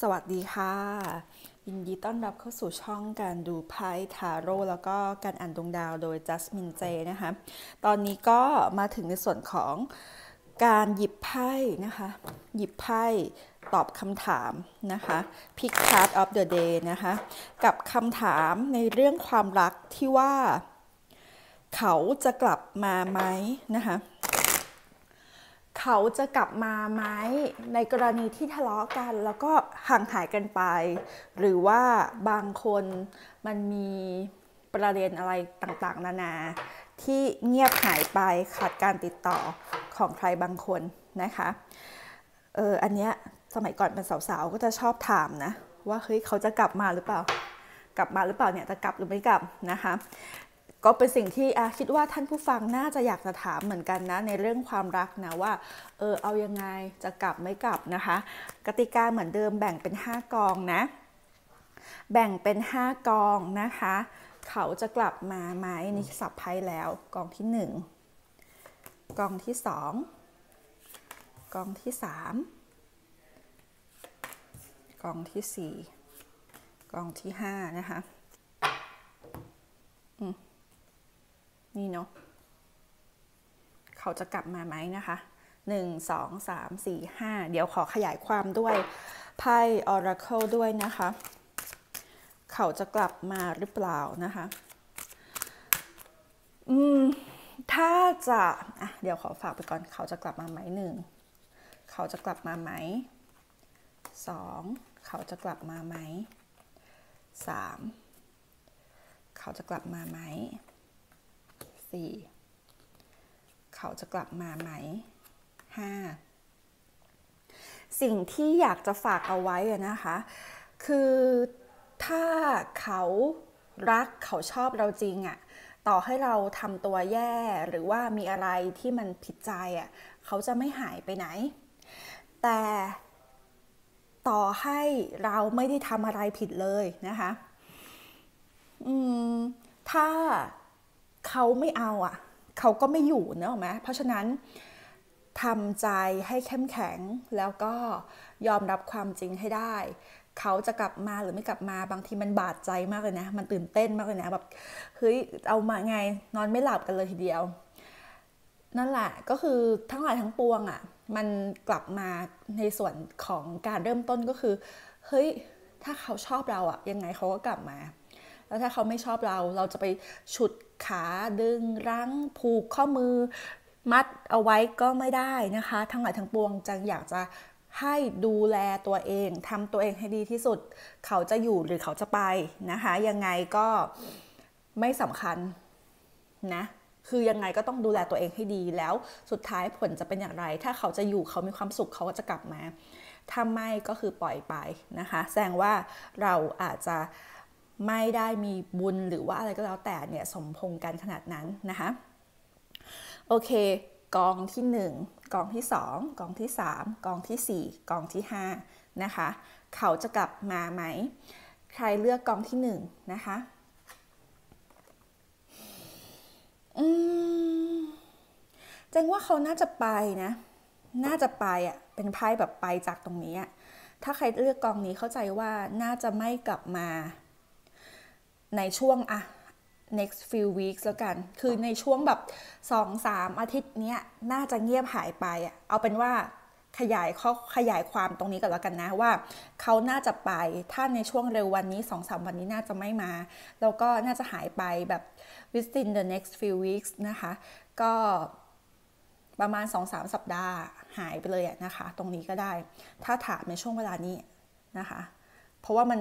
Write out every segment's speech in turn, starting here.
สวัสดีค่ะ ยินดีต้อนรับเข้าสู่ช่องการดูไพ่ทาโร่แล้วก็การอ่านดวงดาวโดยจัสมินเจนะคะตอนนี้ก็มาถึงในส่วนของการหยิบไพ่นะคะ หยิบไพ่ตอบคำถามนะคะ Pick card of the day นะคะ กับคำถามในเรื่องความรักที่ว่า เขาจะกลับมาไหมนะคะ เขาจะกลับมาไหมในกรณีที่ทะเลาะกัน แล้วก็ห่างหายกันไป หรือว่าบางคนมันมีประเด็นอะไรต่างๆ นานาที่เงียบหายไปขาดการติดต่อของใครบางคนนะคะเอออันเนี้ยสมัยก่อนเป็นสาวๆก็จะชอบถามนะว่าเฮ้ยเขาจะกลับมาหรือเปล่า กลับมาหรือเปล่าเนี่ยจะกลับหรือไม่กลับนะคะ ก็เป็นสิ่งที่คิดว่าท่านผู้ฟังน่าจะอยากจะถามเหมือนกันนะในเรื่องความรักนะว่าเออเอายังไงจะกลับไม่กลับนะคะ กติกาเหมือนเดิมแบ่งเป็น 5 กองนะ แบ่งเป็น 5 กองนะคะ เขาจะกลับมาไหมนี่สับไพ่แล้วกองที่ 1 กองที่ 2 กองที่ 3 กองที่ 4 กองที่ 5 นะคะ นี่เนาะเขาจะกลับมาไหมนะคะหนึ่งสองสามสี่ห้าเดี๋ยวขอขยายความด้วยไพ่ Oracle ด้วยนะคะ เขาจะกลับมาหรือเปล่านะคะ อืม ถ้าจะอะเดี๋ยวขอฝากไปก่อน เขาจะกลับมาไหมหนึ่ง เขาจะกลับมาไหมสอง เขาจะกลับมาไหมสาม เขาจะกลับมาไหม สี่เขาจะกลับมาไหมห้าสิ่งที่อยากจะฝากเอาไว้นะคะ คือถ้าเขารักเขาชอบเราจริงอะ่ะต่อให้เราทำตัวแย่หรือว่ามีอะไรที่มันผิดใจอะ่ะเขาจะไม่หายไปไหน แต่ต่อให้เราไม่ได้ทำอะไรผิดเลยนะคะ อืม ถ้า เขาไม่เอาอะ เขาก็ไม่อยู่เนอะไหมเพราะฉะนั้นทำใจให้เข้มแข็งแล้วก็ยอมรับความจริงให้ได้ เขาจะกลับมาหรือไม่กลับมาบางทีมันบาดใจมากเลยนะ มันตื่นเต้นมากเลยนะแบบเฮ้ยเอามาไงนอนไม่หลับกันเลยทีเดียว นั่นแหละก็คือทั้งหลายทั้งปวงอะ่ะ มันกลับมาในส่วนของการเริ่มต้นก็คือเฮ้ยถ้าเขาชอบเราอะ่ะยังไงเขาก็กลับมา แล้วถ้าเขาไม่ชอบเรา เราจะไปฉุดขาดึงรั้ง ผูกข้อมือ มัดเอาไว้ก็ไม่ได้นะคะ ทั้งหลายทั้งปวงจังอยากจะให้ดูแลตัวเองทำตัวเองให้ดีที่สุด เขาจะอยู่หรือเขาจะไปนะคะ ยังไงก็ไม่สำคัญนะคือยังไงก็ต้องดูแลตัวเองให้ดีแล้วสุดท้ายผลจะเป็นอย่างไร ถ้าเขาจะอยู่เขามีความสุขเขาก็จะกลับมาถ้าไม่ก็คือปล่อยไปนะคะ แสดงว่าเราอาจจะ ไม่ได้มีบุญหรือว่าอะไรก็แล้วแต่เนี่ยสมพงกันขนาดนั้นนะคะโอเค กองที่ 1 กองที่ 2 กองที่ 3 กองที่ 4 กองที่5นะคะเขาจะกลับมาไหม ใครเลือกกองที่ 1 นะคะอืมจ้งว่าเขาน่าจะไปนะ น่าจะไปอะ่ะเป็นไพ่แบบไปจากตรงนี้อะถ้าใครเลือกกองนี้เข้าใจว่าน่าจะไม่กลับมา ในช่วงอะ next few weeks แล้วกัน คือในช่วงแบบ 2-3 อาทิตย์นี้น่าจะเงียบหายไปอะเอาเป็นว่าขยายข้อขยายความตรงนี้ก่อนแล้วกันนะว่าเขาน่าจะไปถ้าในช่วงเร็ววันนี้2-3วันนี้น่าจะไม่มา แล้วก็น่าจะหายไปแบบ within the next few weeks นะคะ ก็ประมาณ 2-3 สัปดาห์หายไปเลยนะคะ ตรงนี้ก็ได้ ถ้าถามในช่วงเวลานี้นะคะ เพราะว่ามัน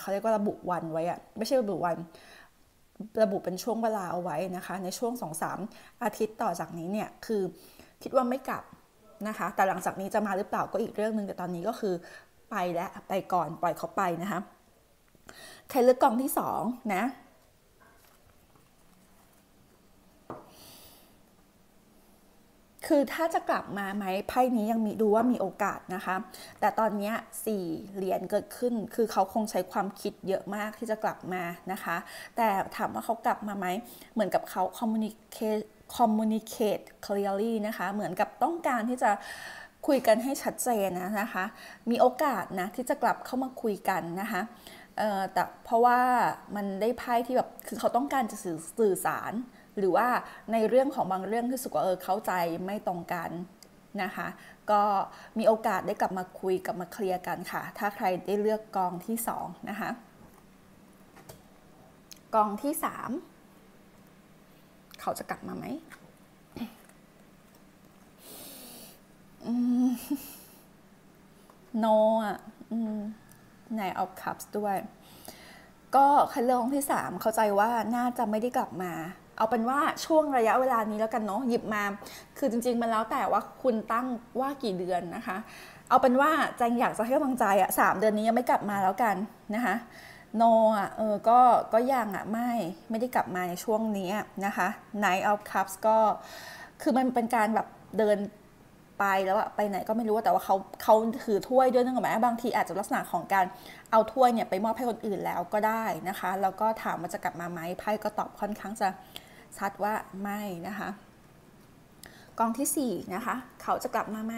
เขาเรียกว่าระบุวันไว้อะไม่ใช่ระบุวัน ระบุเป็นช่วงเวลาเอาไว้นะคะ ในช่วง 2-3 อาทิตย์ต่อจากนี้เนี่ยคือคิดว่าไม่กลับนะคะ แต่หลังจากนี้จะมาหรือเปล่าก็อีกเรื่องหนึ่งแต่ตอนนี้ก็คือไปแล้วไปก่อนปล่อยเขาไปนะคะใครเลือกกองที่2นะ คือถ้าจะกลับมาไหมไพ่นี้ยังมีดูว่ามีโอกาสนะคะ แต่ตอนนี้สี่เหรียญเกิดขึ้น คือเขาคงใช้ความคิดเยอะมากที่จะกลับมานะคะ แต่ถามว่าเขากลับมาไหมเหมือนกับเขา communicate communicate clearly นะคะ เหมือนกับต้องการที่จะคุยกันให้ชัดเจนนะนะคะ มีโอกาสนะที่จะกลับเข้ามาคุยกันนะคะแต่เพราะว่ามันได้ไพ่ที่แบบคือเขาต้องการจะสื่อสื่อสาร หรือว่าในเรื่องของบางเรื่องที่สุกเออเข้าใจไม่ตรงกันนะคะ ก็มีโอกาสได้กลับมาคุยกลับมาเคลียร์กันค่ะ ถ้าใครได้เลือกกองที่สองนะคะกองที่สามเขาจะกลับมาไหมโนอะในเอาคัพส์ด้วย ก็คันเรื่องที่สามเข้าใจว่าน่าจะไม่ได้กลับมา เอาเป็นว่าช่วงระยะเวลานี้แล้วกันเนาะหยิบมา คือจริง ๆ มันแล้วแต่ว่าคุณตั้งว่ากี่เดือนนะคะ เอาเป็นว่าแจงอยากจะให้กำลังใจอะสามเดือนนี้ยังไม่กลับมาแล้วกันนะคะโนอะเออก็ก็ยังอะไม่ไม่ได้กลับมาในช่วงนี้นะคะ Night of Cups ก็คือมันเป็นการแบบเดินไปแล้วอะไปไหนก็ไม่รู้แต่ว่าเขาเขาถือถ้วยด้วยนึกออกไหมบางทีอาจจะลักษณะของการเอาถ้วยเนี่ยไปมอบให้คนอื่นแล้วก็ได้นะคะ แล้วก็ถามว่าจะกลับมาไหมไพ่ก็ตอบค่อนข้างจะ ชัดว่าไม่นะคะ กองที่ 4 นะคะ เขาจะกลับมาไหม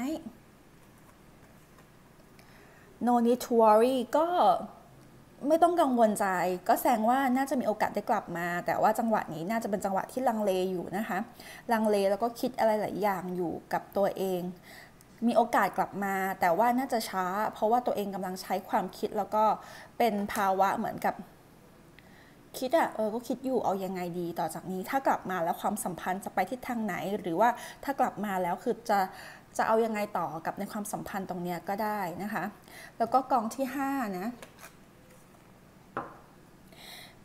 no need to worry ก็ไม่ต้องกังวลใจ ก็แสดงว่าน่าจะมีโอกาสได้กลับมา แต่ว่าจังหวะนี้น่าจะเป็นจังหวะที่ลังเลอยู่นะคะ ลังเลแล้วก็คิดอะไรหลายอย่างอยู่กับตัวเอง มีโอกาสกลับมา แต่ว่าน่าจะช้า เพราะว่าตัวเองกำลังใช้ความคิดแล้วก็เป็นภาวะเหมือนกับ คิดอะเออก็คิดอยู่เอายังไงดีต่อจากนี้ ถ้ากลับมาแล้วความสัมพันธ์จะไปทิศทางไหน หรือว่าถ้ากลับมาแล้วคือจะจะเอายังไงต่อกับในความสัมพันธ์ตรงนี้ก็ได้นะคะ แล้วก็กองที่5นะ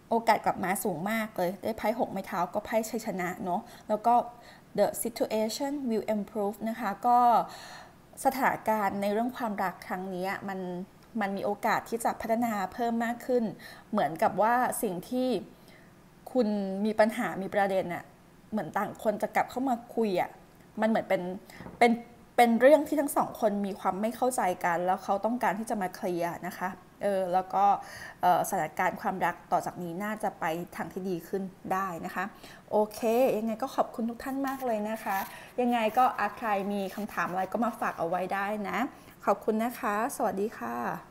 โอกาสกลับมาสูงมากเลย ได้ไพ่หกไม้เท้าก็ไพ่ชัยชนะเนาะแล้วก็ the situation will improve นะคะ ก็สถานการณ์ในเรื่องความรักครั้งนี้มัน มันมีโอกาสที่จะพัฒนาเพิ่มมากขึ้น เหมือนกับว่าสิ่งที่คุณมีปัญหามีประเด็นอะเหมือนต่างคนจะกลับเข้ามาคุยอะมันเหมือนเป็นเป็นเป็นเรื่องที่ทั้งสองคนมีความไม่เข้าใจกัน แล้วเขาต้องการที่จะมาเคลียร์นะคะ เออแล้วก็สถานการณ์ความรักต่อจากนี้น่าจะไปทางที่ดีขึ้นได้นะคะ โอเค ยังไงก็ขอบคุณทุกท่านมากเลยนะคะ ยังไงก็อาใครมีคำถามอะไรก็มาฝากเอาไว้ได้นะ ขอบคุณนะคะ สวัสดีค่ะ